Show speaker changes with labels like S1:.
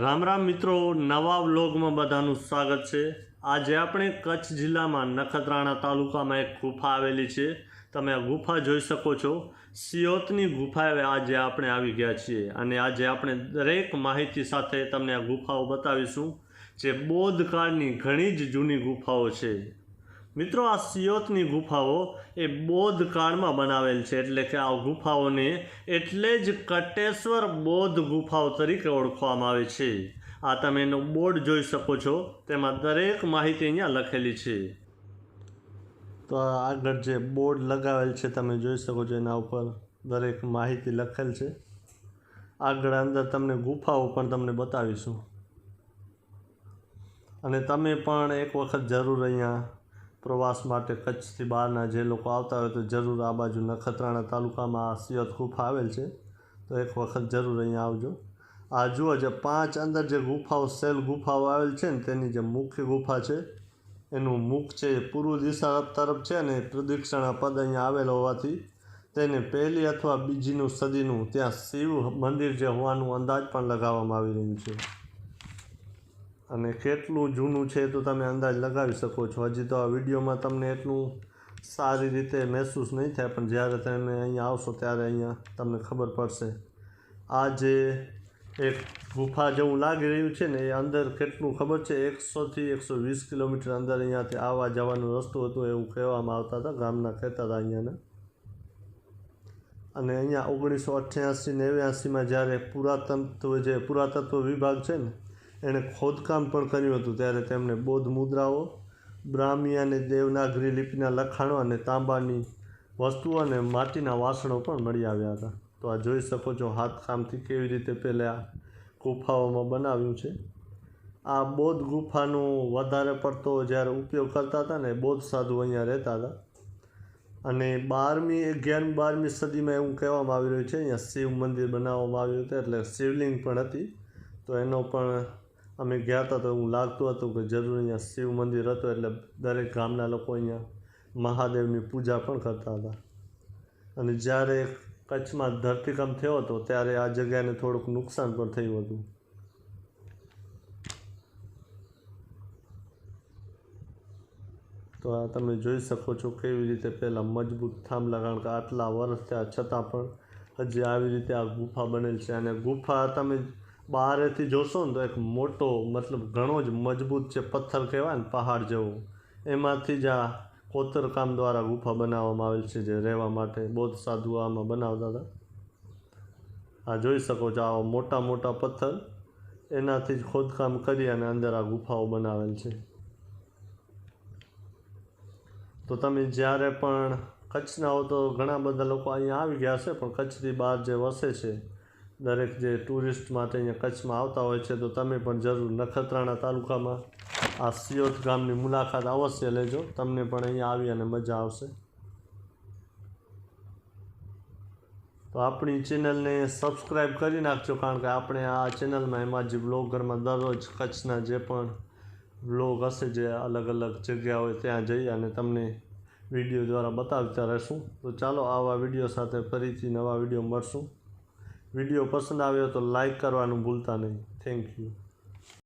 S1: રામ રામ મિત્રો, નવા વ્લોગમાં બધાનું સ્વાગત છે. આજે આપણે કચ્છ જિલ્લામાં નખત્રાણા તાલુકામાં એક ગુફા આવેલી છે. તમે આ ગુફા જોઈ શકો છો. સિયોતની ગુફાએ આજે આપણે આવી ગયા છીએ અને આજે આપણે દરેક માહિતી સાથે તમને આ ગુફાઓ બતાવીશું. જે બૌદ્ધ કાળની ઘણી જ જૂની ગુફાઓ છે. મિત્રો, આ સિયોતની ગુફાઓ એ બૌદ્ધ કાળમાં બનાવેલ છે, એટલે કે આ ગુફાઓને એટલે જ કટેશ્વર બૌદ્ધ ગુફાઓ તરીકે ઓળખવામાં આવે છે. આ તમે એનો બોર્ડ જોઈ શકો છો, તેમાં દરેક માહિતી અહીંયા લખેલી છે. તો આગળ જે બોર્ડ લગાવેલ છે, તમે જોઈ શકો છો એના ઉપર દરેક માહિતી લખેલ છે. આગળ અંદર તમને ગુફાઓ પણ તમને બતાવીશું. અને તમે પણ એક વખત જરૂર અહીંયા પ્રવાસ માટે કચ્છથી બહારના જે લોકો આવતા હોય તો જરૂર આ બાજુ નખત્રાણા તાલુકામાં સિયત ગુફા આવેલ છે. તો એક વખત જરૂર અહીંયા આવજો. આ જુઓ જે પાંચ અંદર જે ગુફાઓ, સેલ ગુફાઓ આવેલ છે ને તેની જે મુખ્ય ગુફા છે. એનું મુખ છે એ પૂર્વ દિશા તરફ છે ને પ્રદક્ષિણા પદ અહીંયા આવેલ હોવાથી તેને પહેલી અથવા બીજીનું સદીનું ત્યાં શિવ મંદિર જે હોવાનું અંદાજ પણ લગાવવામાં આવી રહ્યું છે. અને કેટલું જૂનું છે તો તમે અંદાજ લગાવી શકો છો. હજી તો આ વિડીયોમાં તમને એટલું સારી રીતે મહેસૂસ નહીં થાય, પણ જ્યારે તમે અહીંયા આવશો ત્યારે અહીંયા તમને ખબર પડશે. આ જે એક ગુફા જેવું લાગી રહ્યું છે ને, એ અંદર કેટલું ખબર છે? એકસોથી એકસો વીસ કિલોમીટર અંદર અહીંયાથી આવવા જવાનો રસ્તો હતો એવું કહેવામાં આવતા હતા, ગામના કહેતા હતા અહીંયાના. અને અહીંયા ઓગણીસો અઠ્યાસી નેવ્યાસીમાં જ્યારે પુરાતત્વ જે પુરાતત્વ વિભાગ છે ને એણે ખોદકામ પણ કર્યું હતું ત્યારે તેમણે બૌદ્ધ મુદ્રાઓ, બ્રાહ્મી અને દેવનાગરી લિપિના લખાણો અને તાંબાની વસ્તુઓ અને માટીના વાસણો પણ મળી આવ્યા હતા. તો આ જોઈ શકો છો હાથકામથી કેવી રીતે પહેલાં ગુફાઓમાં બનાવ્યું છે. આ બૌદ્ધ ગુફાનો વધારે પડતો જ્યારે ઉપયોગ કરતા હતા ને બૌદ્ધ સાધુ અહીંયા રહેતા હતા. અને બારમી અગિયારમી બારમી સદીમાં એવું કહેવામાં આવી રહ્યું છે, અહીંયા શિવ મંદિર બનાવવામાં આવ્યું હતું, એટલે શિવલિંગ પણ હતી. તો એનો પણ અમે ગયા હતા તો હું લાગતું હતું કે જરૂર અહીંયા શિવ મંદિર હતું એટલે દરેક ગામના લોકો અહીંયા મહાદેવની પૂજા પણ કરતા હતા. અને જ્યારે કચ્છમાં ધરતીકંપ થયો હતો ત્યારે આ જગ્યાને થોડુંક નુકસાન પણ થયું હતું. તો આ તમે જોઈ શકો છો કેવી રીતે પહેલાં મજબૂત થાંભલા, કારણ કે આટલા વર્ષ થયા છતાં પણ હજી આવી રીતે આ ગુફા બનેલ છે. અને ગુફા તમે બહારેથી જોશો ને તો એક મોટો, મતલબ ઘણો જ મજબૂત છે પથ્થર કહેવાય ને પહાડ જેવો, એમાંથી જ આ કોતરકામ દ્વારા ગુફા બનાવવામાં આવેલ છે જે રહેવા માટે બૌદ્ધ સાધુ આમાં બનાવતા હતા. આ જોઈ શકો છો આવા મોટા મોટા પથ્થર, એનાથી જ ખોદકામ કરી અને અંદર આ ગુફાઓ બનાવેલ છે. તો તમે જ્યારે પણ કચ્છના હો તો ઘણા બધા લોકો અહીંયા આવી ગયા છે પણ કચ્છથી બહાર જે વસે છે દરેક જે ટુરિસ્ટ માટે અહીંયા કચ્છમાં આવતા હોય છે, તો તમે પણ જરૂર નખત્રાણા તાલુકામાં આ સિયોત ગામની મુલાકાત અવશ્ય લેજો. તમને પણ અહીંયા આવી અને મજા આવશે. તો આપણી ચેનલને સબસ્ક્રાઈબ કરી નાખજો, કારણ કે આપણે આ ચેનલમાં એમાં જે બ્લોગરમાં દરરોજ કચ્છના જે પણ બ્લોગ હશે, જે અલગ અલગ જગ્યા હોય ત્યાં જઈ અને તમને વીડિયો દ્વારા બતાવતા રહેશું. તો ચાલો આવા વીડિયો સાથે ફરીથી નવા વીડિયો મળશું. વીડિયો પસંદ આવ્યો તો લાઈક કરવાનું ભૂલતા નહીં. Thank you.